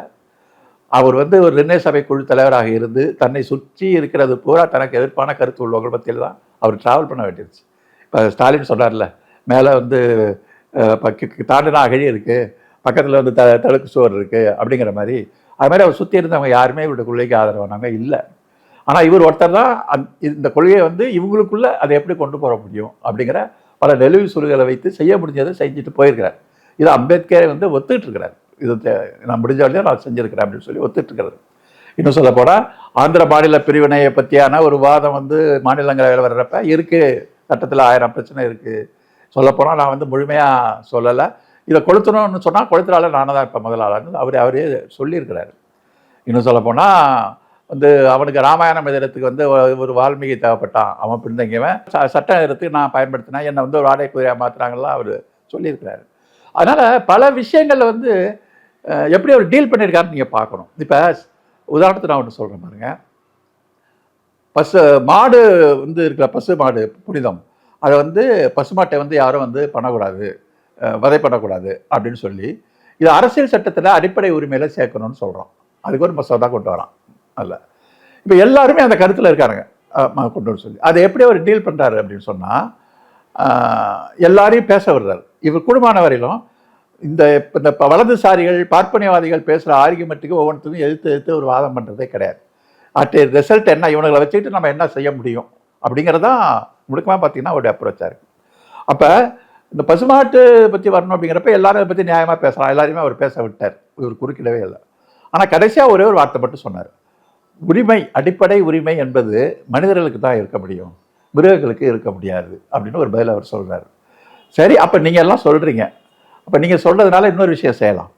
அவர் வந்து ஒரு நிர்ணய சபை குழு தலைவராக இருந்து தன்னை சுற்றி இருக்கிறது பூரா தனக்கு எதிர்ப்பான கருத்து உள்ளவர்கள் பற்றியில் தான் அவர் ட்ராவல் பண்ண வேண்டியிருச்சு இப்போ ஸ்டாலின் சொன்னார்ல மேலே வந்து பக்க தாண்டினா அகழி இருக்குது பக்கத்தில் வந்து த தடுக்கு சுவர் இருக்குது அப்படிங்கிற மாதிரி அது மாதிரி அவர் சுற்றி இருந்தவங்க யாருமே இவருடைய கொள்கைக்கு ஆதரவானவங்க இல்லை. ஆனால் இவர் ஒருத்தர் தான் அந் இந்த கொள்கையை வந்து இவங்களுக்குள்ளே அதை எப்படி கொண்டு போக முடியும் அப்படிங்கிற பல நெளிவு சுருகளை வைத்து செய்ய முடிஞ்சதை செஞ்சுட்டு போயிருக்கிறார். இது அம்பேத்கரை வந்து ஒத்துக்கிட்டு இருக்கிறார். இது நான் முடிஞ்ச வரையும் நான் செஞ்சுருக்கிறேன் அப்படின்னு சொல்லி ஒத்துட்ருக்கிறார் இன்னும் சொல்ல போனால் ஆந்திர மாநில பிரிவினையை பற்றியான ஒரு வாதம் வந்து மாநிலங்களவையில் வர்றப்ப இருக்குது சட்டத்தில் ஆயிரம் பிரச்சனை இருக்குது சொல்லப்போனால் நான் வந்து முழுமையாக சொல்லலை. இதை கொளுத்தணும்னு சொன்னால் கொளுத்துறால நானே தான் இப்போ முதலாளர்னு அவர் அவரே சொல்லியிருக்கிறாரு. இன்னும் சொல்லப்போனால் வந்து அவனுக்கு ராமாயணம் எதிரத்துக்கு வந்து ஒரு- வால்மீகி தேவைப்பட்டான். அவன் பின்தங்கியவன். ச- சட்டம் எழுதுறதுக்கு நான் பயன்படுத்தினேன். என்னை வந்து ஒரு ஆடை குதிரையாக மாற்றுறாங்கலாம் அவர் சொல்லியிருக்கிறாரு. அதனால் பல விஷயங்கள் வந்து எப்படி அவர் டீல் பண்ணியிருக்காருன்னு நீங்கள் பார்க்கணும். இப்போ உதாரணத்துக்கு நான் ஒன்று சொல்கிறேன் பாருங்க. பசு மாடு வந்து இருக்கிற பசு மாடு புனிதம். அதை வந்து பசுமாட்டை வந்து யாரும் வந்து பண்ணக்கூடாது. வதை பண்ணக்கூடாது அப்படின்னு சொல்லி இது அரசியல் சட்டத்தில் அடிப்படை உரிமையில் சேர்க்கணும்னு சொல்கிறோம் அதுக்கு ஒரு மசோதா கொண்டு வரான். அல்ல. இப்போ எல்லாருமே அந்த கருத்தில் இருக்காருங்க கொண்டு வர சொல்லி. அதை எப்படி அவர் டீல் பண்ணுறாரு அப்படின்னு சொன்னால் எல்லாரையும் பேச வருதார் இவர் குடும்பமான வரையிலும் இந்த இந்த ப- வலதுசாரிகள் பார்ப்பனியவாதிகள் பேசுகிற ஆர்குமெண்ட்டுக்கு ஒவ்வொன்றுத்துக்கும் எதிர்த்து எதிர்த்து ஒரு வாதம் பண்ணுறதே கிடையாது. அட் ரிசல்ட் என்ன இவங்களை வச்சுக்கிட்டு நம்ம என்ன செய்ய முடியும்? அப்படிங்கிறதான் முழுக்கமாக பார்த்தீங்கன்னா அவருடைய அப்ரோச்சாக இருக்குது அப்போ இந்த பசுமாட்டு பற்றி வரணும் அப்படிங்கிறப்ப எல்லாரும் பற்றி நியாயமாக பேசலாம். எல்லாரையுமே அவர் பேச விட்டார். இவர் குறுக்கிடவே இல்லை. ஆனால் கடைசியாக ஒரே ஒரு வார்த்தை மட்டும் சொன்னார். உரிமை அடிப்படை உரிமை என்பது மனிதர்களுக்கு தான் இருக்க முடியும். மிருகங்களுக்கு இருக்க முடியாது. அப்படின்னு ஒரு பதில் அவர் சொல்கிறார் சரி அப்போ நீங்கள் எல்லாம் சொல்கிறீங்க அப்போ நீங்கள் சொல்கிறதுனால இன்னொரு விஷயம் செய்யலாம்.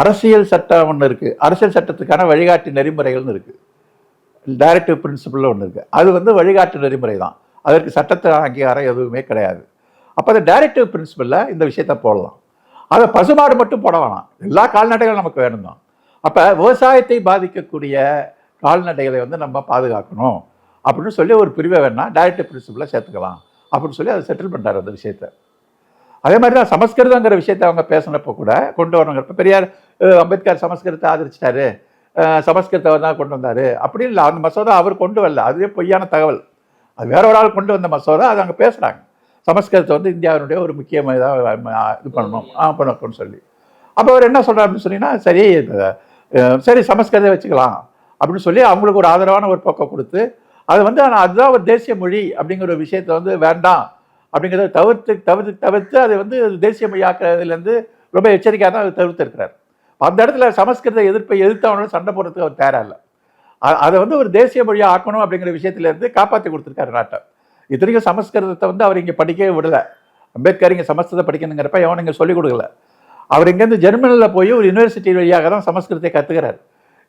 அரசியல் சட்டம் ஒன்று இருக்குது அரசியல் சட்டத்துக்கான வழிகாட்டு நெறிமுறைகள்னு இருக்குது டைரக்டிவ் பிரின்சிபல் ஒன்று இருக்குது அது வந்து வழிகாட்டு நெறிமுறை தான். அதற்கு சட்டத்தை அங்கீகாரம் எதுவுமே கிடையாது. அப்போ அந்த டைரக்டிவ் பிரின்சிபலில் இந்த விஷயத்தை போடலாம். அதை பசுமாடு மட்டும் போட வேணாம். எல்லா கால்நடைகளும் நமக்கு வேணும் தான். அப்போ விவசாயத்தை பாதிக்கக்கூடிய கால்நடைகளை வந்து நம்ம பாதுகாக்கணும். அப்படின்னு சொல்லி ஒரு பிரிவை வேணால் டைரக்டிவ் பிரின்சிபலில் சேர்த்துக்கலாம். அப்படின்னு சொல்லி அதை செட்டில் பண்ணுறாரு அந்த விஷயத்தை. அதே மாதிரி தான் சமஸ்கிருதங்கிற விஷயத்தை அவங்க பேசினப்போ கூட கொண்டு வரணுங்கிறப்ப பெரியார் அம்பேத்கர் சமஸ்கிருதத்தை ஆதரிச்சிட்டாரு. சமஸ்கிருதத்தை தான் கொண்டு வந்தார். அப்படி இல்லை அந்த மசோதா அவர் கொண்டு வரல. அதுவே பொய்யான தகவல். அது வேற ஒரு ஆள் கொண்டு வந்த மசோதா அது அங்கே பேசுகிறாங்க சமஸ்கிருதத்தை வந்து இந்தியாவினுடைய ஒரு முக்கியமாக இதாக இது பண்ணணும் ஆ பண்ணணும்னு சொல்லி. அப்போ அவர் என்ன சொல்கிறார் அப்படின்னு சொன்னீங்கன்னா சரி சரி சமஸ்கிருதம் வச்சுக்கலாம். அப்படின்னு சொல்லி அவங்களுக்கு ஒரு ஆதரவான ஒரு பக்கம் கொடுத்து அது வந்து ஆனால் அதுதான் ஒரு தேசிய மொழி அப்படிங்கிற ஒரு விஷயத்தை வந்து வேண்டாம். அப்படிங்கிறத தவிர்த்து தவிர்த்து தவிர்த்து அதை வந்து தேசியமயாக்குறதுலேருந்து ரொம்ப எச்சரிக்கையாக தான் அதை தவிர்த்து இருக்கிறார். அந்த இடத்துல சமஸ்கிருத எதிர்ப்பை எதிர்த்தவனோட சண்டை போடுறதுக்கு அவர் தயாரா இல்லை. அதை வந்து ஒரு தேசிய மொழியாக ஆக்கணும் அப்படிங்கிற விஷயத்துலேருந்து காப்பாற்றி கொடுத்துருக்காரு நாட்டை. இத்தனைக்கும் சமஸ்கிருதத்தை வந்து அவர் இங்கே படிக்கவே விடலை. அம்பேத்கர் இங்கே சமஸ்கிருதம் படிக்கணுங்கிறப்ப எவனும் இங்கே சொல்லிக் கொடுக்கல. அவர் இங்கேருந்து ஜெர்மனியில் போய் ஒரு யூனிவர்சிட்டி வழியாக தான் சமஸ்கிருதத்தை கற்றுக்கிறார்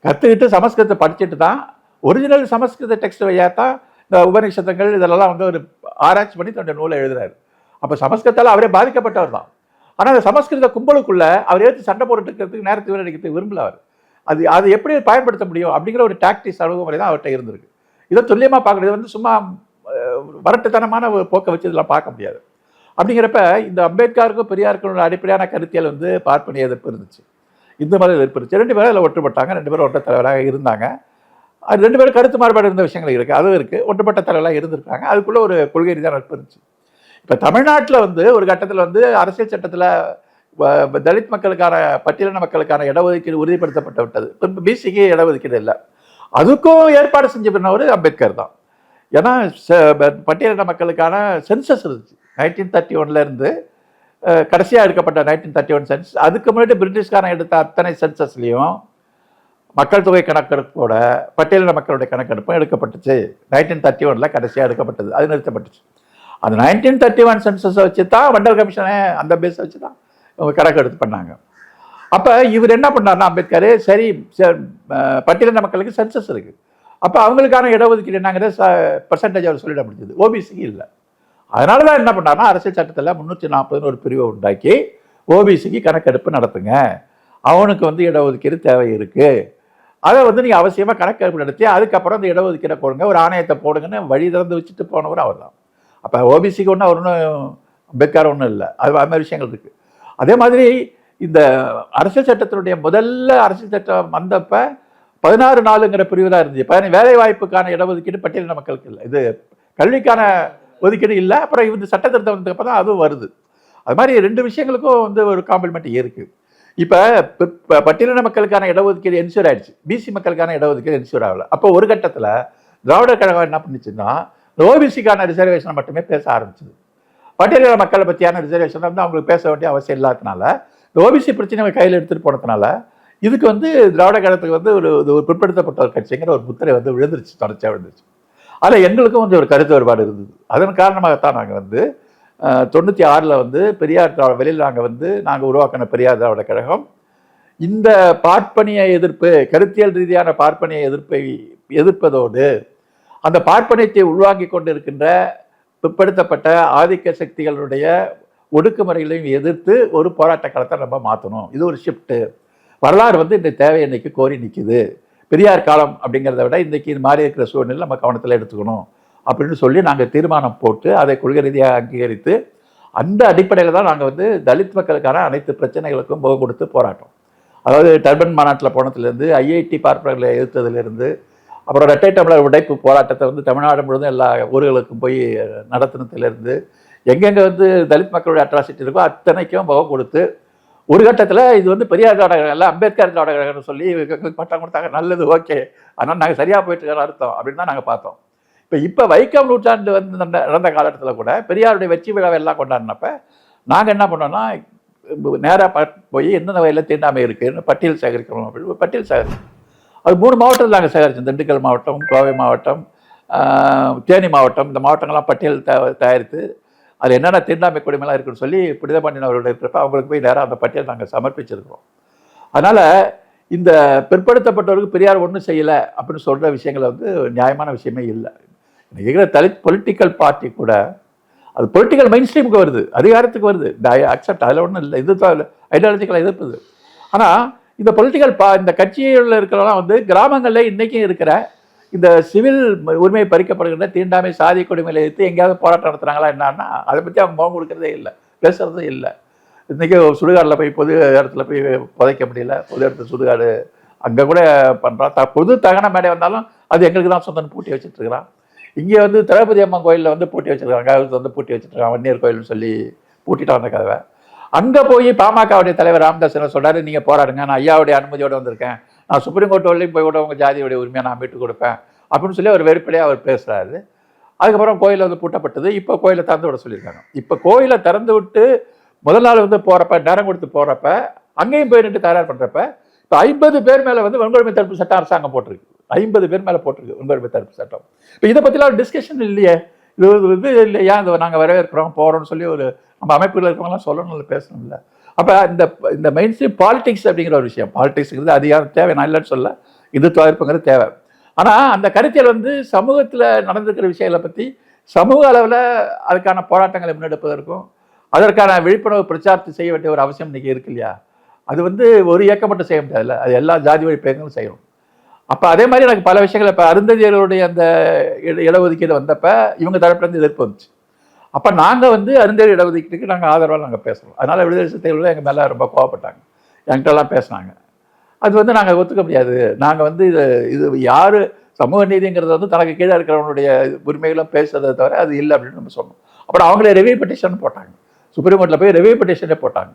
கற்றுக்கிட்டு சமஸ்கிருதத்தை படிச்சுட்டு தான் ஒரிஜினல் சமஸ்கிருத டெக்ஸ்ட் வழியாக தான் இந்த உபநிஷதங்கள் இதெல்லாம் வந்து ஒரு ஆராய்ச்சி பண்ணி தன்னுடைய நூலை எழுதுறாரு. அப்போ சமஸ்கிருதத்தால் அவரே பாதிக்கப்பட்டவர் தான். ஆனால் அந்த சமஸ்கிருத கும்பலுக்குள்ள அவர் எடுத்து சண்டை போட்டுட்டு இருக்கிறதுக்கு நேரத்தை வீரடிக்கிறதுக்கு விரும்பல அவர். அது அது எப்படி பயன்படுத்த முடியும் அப்படிங்கிற ஒரு டாக்டிக்ஸ் அணுகுமுறை தான் அவர்கிட்ட இருந்திருக்கு. இதை துல்லியமாக பார்க்குறது வந்து சும்மா வரட்டுத்தனமான ஒரு போக்கை வச்சு இதெல்லாம் பார்க்க முடியாது. அப்படிங்கிறப்ப இந்த அம்பேத்கருக்கும் பெரியாருக்கும் அடிப்படையான கருத்தியல் வந்து பார்ப்பனிய எதிர்ப்பு இருந்துச்சு. இந்து மத எதிர்ப்பு இருந்துச்சு. ரெண்டு பேரும் அதில் ஒற்றுப்பட்டாங்க. ரெண்டு பேரும் ஒற்றை தலைவராக இருந்தாங்க. அது ரெண்டு பேரும் கருத்து மாறுபாடு இருந்த விஷயங்கள் இருக்குது அதுவும் இருக்குது ஒன்றுபட்ட தலைவராக இருந்திருக்காங்க. அதுக்குள்ளே ஒரு கொள்கை ரீதியாக நட்பு இருந்துச்சு. இப்போ தமிழ்நாட்டில் வந்து ஒரு கட்டத்தில் வந்து அரசியல் சட்டத்தில் தலித் மக்களுக்கான பட்டியலின மக்களுக்கான இடஒதுக்கீடு உறுதிப்படுத்தப்பட்டு விட்டது. இப்போ பிசிக்கு இடஒதுக்கீடு இல்லை. அதுக்கும் ஏற்பாடு செஞ்ச பின்னவர் அம்பேத்கர் தான். ஏன்னா ச- பட்டியலின மக்களுக்கான சென்சஸ் இருந்துச்சு. நைன்டீன் தேர்ட்டி ஒன்லேருந்து கடைசியாக எடுக்கப்பட்ட நைன்டீன் தேர்ட்டி ஒன் சென்ஸ் அதுக்கு முன்னாடி பிரிட்டிஷ்காரன் எடுத்த அத்தனை சென்சஸ்லேயும் மக்கள் தொகை கணக்கெடுப்போட பட்டியலின மக்களுடைய கணக்கெடுப்பும் எடுக்கப்பட்டுச்சு. நைன்டீன் தேர்ட்டி ஒனில் கடைசியாக எடுக்கப்பட்டது. அது நிறுத்தப்பட்டுச்சு. அந்த நைன்டீன் தேர்ட்டி ஒன் சென்சஸை வச்சு தான் வண்டல் கமிஷனை அந்த பேஸை வச்சு தான் இவங்க கணக்கெடுத்து பண்ணாங்க. அப்போ இவர் என்ன பண்ணாருன்னா அம்பேத்கர் சரி ச- பட்டியலின மக்களுக்கு சென்சஸ் இருக்குது அப்போ அவங்களுக்கான இடஒதுக்கீடு என்னங்கிறத பர்சன்டேஜ் அவர் சொல்லிட முடிஞ்சது. ஓபிசிக்கு இல்லை. அதனால தான் என்ன பண்ணாருன்னா அரசியல் சட்டத்தில் முந்நூற்றி நாற்பதுன்னு ஒரு பிரிவை உண்டாக்கி ஓபிசிக்கு கணக்கெடுப்பு நடத்துங்க. அவனுக்கு வந்து இடஒதுக்கீடு தேவை இருக்குது அதை வந்து நீங்கள் அவசியமாக கணக்கெடுப்பு நடத்தி அதுக்கப்புறம் அந்த இடஒதுக்கீடை கொடுங்க. ஒரு ஆணையத்தை போடுங்கன்னு வழி திறந்து வச்சுட்டு போனவர் அவர் தான் அப்போ ஓபிசிக்கு ஒன்றும் அவர் ஒன்றும் அம்பேத்கர் ஒன்றும் இல்லை. அது அது மாதிரி விஷயங்கள் இருக்குது அதே மாதிரி இந்த அரசியல் சட்டத்தினுடைய முதல்ல அரசியல் சட்டம் வந்தப்போ பதினாறு நாளுங்கிற பிரிவு தான் இருந்துச்சு. பதின வேலை வாய்ப்புக்கான இடஒதுக்கீடு பட்டியலின மக்களுக்கு இல்லை. இது கல்விக்கான ஒதுக்கீடு இல்லை. அப்புறம் இந்த சட்டத்திருத்தம் வந்ததுக்கப்புறம் வந்தப்போ தான் அதுவும் வருது. அது மாதிரி ரெண்டு விஷயங்களுக்கும் வந்து ஒரு காம்ப்ளிமெண்ட் இருக்குது இப்போ பட்டியலின மக்களுக்கான இடஒதுக்கீடு என்ஷூர் ஆயிடுச்சு. பிசி மக்களுக்கான இடஒதுக்கீடு என்ஷூர் ஆகலை. அப்போ ஒரு கட்டத்தில் திராவிட கழகம் என்ன பண்ணுச்சுன்னா ஓபிசிக்கான ரிசர்வேஷனை மட்டுமே பேச ஆரம்பிச்சது. பட்டியலின மக்களை பற்றியான ரிசர்வேஷன் வந்து அவங்களுக்கு பேச வேண்டிய அவசியம் இல்லாதனால ஓபிசி பிரச்சனை கையில் எடுத்துகிட்டு போனதுனால இதுக்கு வந்து திராவிட கழகத்துக்கு வந்து ஒரு ஒரு பிற்படுத்தப்பட்ட ஒரு கட்சிங்கிற ஒரு முத்திரை வந்து விழுந்துருச்சு தொடர்ச்சியாக விழுந்துருச்சு. அதில் எங்களுக்கும் வந்து ஒரு கருத்து வேறுபாடு இருந்தது. அதன் காரணமாகத்தான் நாங்கள் வந்து தொண்ணூற்றி ஆறில் வந்து பெரியார் திராவிட வெளியில் நாங்கள் வந்து நாங்கள் உருவாக்கின பெரியார் திராவிட கழகம். இந்த பார்ப்பனிய எதிர்ப்பு கருத்தியல் ரீதியான பார்ப்பனிய எதிர்ப்பை எதிர்ப்பதோடு அந்த பார்ப்பனியத்தை உள்வாங்கி கொண்டிருக்கின்ற பிற்படுத்தப்பட்ட ஆதிக்க சக்திகளுடைய ஒடுக்குமுறைகளையும் எதிர்த்து ஒரு போராட்ட காலத்தை நம்ம மாற்றணும் இது ஒரு ஷிஃப்ட்டு வரலாறு வந்து இந்த தேவை இன்னைக்கு கோரி நிற்குது பெரியார் காலம் அப்படிங்கிறத விட இன்றைக்கி இது மாதிரி இருக்கிற சூழ்நிலை நம்ம கவனத்தில் எடுத்துக்கணும். அப்படின்னு சொல்லி நாங்கள் தீர்மானம் போட்டு அதை கொள்கை ரீதியாக அங்கீகரித்து அந்த அடிப்படையில் தான் நாங்கள் வந்து தலித் மக்களுக்கான அனைத்து பிரச்சனைகளுக்கும் முகம் கொடுத்து போராட்டம். அதாவது டர்பன் மாநாட்டில் போனதுலேருந்து ஐஐடி பார்ப்பனர்களை எதிர்த்ததுலேருந்து அப்புறம் ரெட்டை தமிழர் உடைப்பு போராட்டத்தை வந்து தமிழ்நாடு முழுவதும் எல்லா ஊர்களுக்கும் போய் நடத்தினதுலேருந்து எங்கெங்கே வந்து தலித் மக்களுடைய அட்ராசிட்டி இருக்கோ அத்தனைக்கும் முகம் கொடுத்து ஒரு கட்டத்தில் இது வந்து பெரியார் நாடகம் இல்லை அம்பேத்கர் நாடகம்னு சொல்லி எங்களுக்கு பட்டம் கொடுத்தாங்க. நல்லது ஓகே. ஆனால் நாங்கள் சரியாக போயிட்டு இருக்கோம்னு அர்த்தம் அப்படின்னு தான் நாங்கள் பார்த்தோம். இப்போ இப்போ வைக்கம் நூற்றாண்டு வந்து நடந்த- நடந்த காலகட்டத்தில் கூட பெரியாருடைய வெற்றி விழாவை எல்லாம் கொண்டாடினப்ப நாங்கள் என்ன பண்ணோம்னா நேராக போய் எந்தெந்த வகையில் தீண்டாமை இருக்குதுன்னு பட்டியல் சேகரிக்கணும் அப்படின்னு பட்டியல் சேகரிச்சோம். அது மூணு மாவட்டத்தில் நாங்கள் சேகரித்தோம் திண்டுக்கல் மாவட்டம் கோவை மாவட்டம் தேனி மாவட்டம் இந்த மாவட்டங்கள்லாம் பட்டியல் த தயாரித்து அது என்னென்ன தீண்டாமை கொடுமைலாம் இருக்குன்னு சொல்லி புனித பண்ணினவர்கள் இருக்கிறப்ப அவங்களுக்கு போய் நேராக அந்த பட்டியல் நாங்கள் சமர்ப்பிச்சிருக்கிறோம். அதனால் இந்த பிற்படுத்தப்பட்டவருக்கு பெரியார் ஒன்றும் செய்யலை அப்படின்னு சொல்கிற விஷயங்களை வந்து நியாயமான விஷயமே இல்லை. இன்னைக்கு இருக்கிற தலித் பொலிட்டிக்கல் பார்ட்டி கூட அது பொலிட்டிக்கல் மைண்ட் ஸ்ட்ரீமுக்கு வருது அதிகாரத்துக்கு வருது. இந்த அக்செப்ட் அதில் ஒன்றும் இல்லை. இது ஐடியாலஜிக்கலாக எதிர்ப்புது. ஆனால் இந்த பொலிட்டிக்கல் பா இந்த கட்சியில் இருக்கிறவங்களாம் வந்து கிராமங்களில் இன்றைக்கும் இருக்கிற இந்த சிவில் உரிமை பறிக்கப்படுகின்ற தீண்டாமை சாதி கொடுமையில எடுத்து எங்கேயாவது போராட்டம் நடத்துகிறாங்களா என்னன்னா அதை பற்றி அவங்க முகம் கொடுக்கறதே இல்லை. பேசுகிறதே இல்லை. இன்றைக்கி சுடுகாட்டில் போய் பொது இடத்துல போய் புதைக்க முடியல. பொது இடத்துல சுடுகாடு அங்கே கூட பண்ணுறான் த பொது தகன மேடை வந்தாலும் அது எங்களுக்கு தான் சொந்தம் பூட்டி வச்சுட்டு இருக்கிறான். இங்கே வந்து திரௌபதி அம்மன் கோயிலில் வந்து பூட்டி வச்சிருக்காங்க வந்து பூட்டி வச்சுருக்காங்க வன்னியர் கோயில்னு சொல்லி பூட்டிட்டு வந்த கதவை. அங்கே போய் பாமகவுடைய தலைவர் ராமதாஸ் என்ன நீங்கள் போராடுங்க நான் ஐயாவுடைய அனுமதியோடு வந்திருக்கேன். நான் சுப்ரீம் கோர்ட் வரலையும் போய் கூட உங்கள் ஜாதியுடைய உரிமையை நான் மீட்டு கொடுப்பேன் அப்படின்னு சொல்லி அவர் வெறுப்படையாக அவர் பேசுகிறாரு அதுக்கப்புறம் கோயில் வந்து பூட்டப்பட்டது. இப்போ கோயிலை திறந்து விட சொல்லியிருக்காங்க. இப்போ கோயிலை திறந்து விட்டு முதல் நாள் வந்து போகிறப்ப நேரம் கொடுத்து போகிறப்ப அங்கேயும் போய் நின்று தயார் பண்ணுறப்ப இப்போ ஐம்பது பேர் மேலே வந்து வன்கொடுமை தடுப்பு சட்டம் அரசாங்கம் போட்டிருக்கு. ஐம்பது பேர் மேலே போட்டிருக்கு வன்கொடுமை தடுப்பு சட்டம். இப்போ இதை பற்றிலாம் டிஸ்கஷன் இல்லையே. இது இது இல்லையா? இது நாங்கள் வரவேற்கிறோம் போகிறோம்னு சொல்லி ஒரு நம்ம அமைப்பில் இருக்கவங்களாம் சொல்லணும்ல பேசணும்ல. அப்போ இந்த இந்த மெயின் ஸ்ட்ரீம் பாலிடிக்ஸ் அப்படிங்கிற ஒரு விஷயம் பாலிடிக்ஸுங்கிறது அதிகாரம் தேவை நான் இல்லைன்னு சொல்ல இந்துத்துவ இருப்புங்கிறது தேவை. ஆனால் அந்த கருத்தியல் வந்து சமூகத்தில் நடந்திருக்கிற விஷயங்களை பற்றி சமூக அளவில் அதுக்கான போராட்டங்களை முன்னெடுப்பதற்கும் அதற்கான விழிப்புணர்வு பிரச்சாரத்தை செய்ய வேண்டிய ஒரு அவசியம் இன்னைக்கு இருக்கு இல்லையா? அது வந்து ஒரு இயக்கம் மட்டும் செய்ய முடியாதுல்ல. அது எல்லா ஜாதி வழி இயக்கங்களும் செய்யணும். அப்போ அதே மாதிரி எனக்கு பல விஷயங்கள் இப்போ அருந்ததியர்களுடைய அந்த இட- இடஒதுக்கீடு வந்தப்போ இவங்க தரப்புலேருந்து எதிர்ப்பு வந்துச்சு. அப்போ நாங்கள் வந்து அருந்ததியர் இடஒதுக்கீட்டுக்கு நாங்கள் ஆதரவாக நாங்கள் பேசுகிறோம் அதனால் விடுதலை சிறுத்தைகள் எங்கள் மேலே ரொம்ப கோவப்பட்டாங்க. என்கிட்டலாம் பேசுனாங்க. அது வந்து நாங்கள் ஒத்துக்க முடியாது. நாங்கள் வந்து இது இது யார் சமூக நீதிங்கிறது வந்து தனக்கு கீழே இருக்கிறவங்களுடைய உரிமைகளும் பேசுறதை தவிர அது இல்லை அப்படின்னு நம்ம சொன்னோம். அப்புறம் அவங்களே ரெவியூ பெட்டிஷன் போட்டாங்க. சுப்ரீம் கோர்ட்டில் போய் ரெவியூ பெட்டிஷனே போட்டாங்க.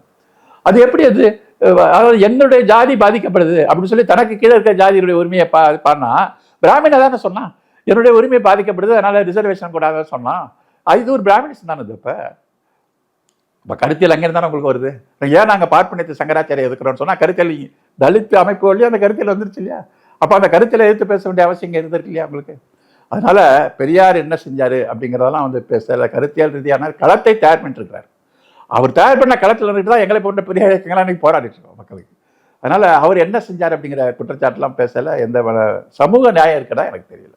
அது எப்படி அது? அதாவது என்னுடைய ஜாதி பாதிக்கப்படுது அப்படின்னு சொல்லி தனக்கு கீழே இருக்க ஜாதியுடைய உரிமையை பா பாடினா பிராமண தானே சொன்னான்? என்னுடைய உரிமை பாதிக்கப்படுது அதனால ரிசர்வேஷன் கூடாதுன்னு சொன்னான். அது இது ஒரு பிராமணிஸ் தானே இது இப்போ? இப்போ கருத்தியல் அங்கே தானே உங்களுக்கு வருது? ஏன் நாங்கள் பார்ப்பனியத்தை சங்கராச்சாரிய எதுக்குறோம்னு சொன்னால் கருத்தியல் தலித் வழியாக அந்த கருத்தில் வந்துருச்சு இல்லையா? அப்போ அந்த கருத்தில் எதிர்த்து பேச வேண்டிய அவசியம் இங்கே இருந்திருக்கு இல்லையா உங்களுக்கு? அதனால பெரியார் என்ன செஞ்சாரு அப்படிங்கிறதெல்லாம் வந்து பேசல. கருத்தியல் ரீதியான களத்தை தயார் பண்ணிட்டுருக்கிறார் அவர் தயார் பண்ண களத்தில் இருந்துட்டு தான் எங்களை போன்ற பெரிய இயக்கங்களாக இன்றைக்கி போராடிட்டு இருக்கோம் மக்களுக்கு. அதனால் அவர் என்ன செஞ்சார் அப்படிங்கிற குற்றச்சாட்டுலாம் பேசலை. எந்த சமூக நியாயம் இருக்கதா எனக்கு தெரியல.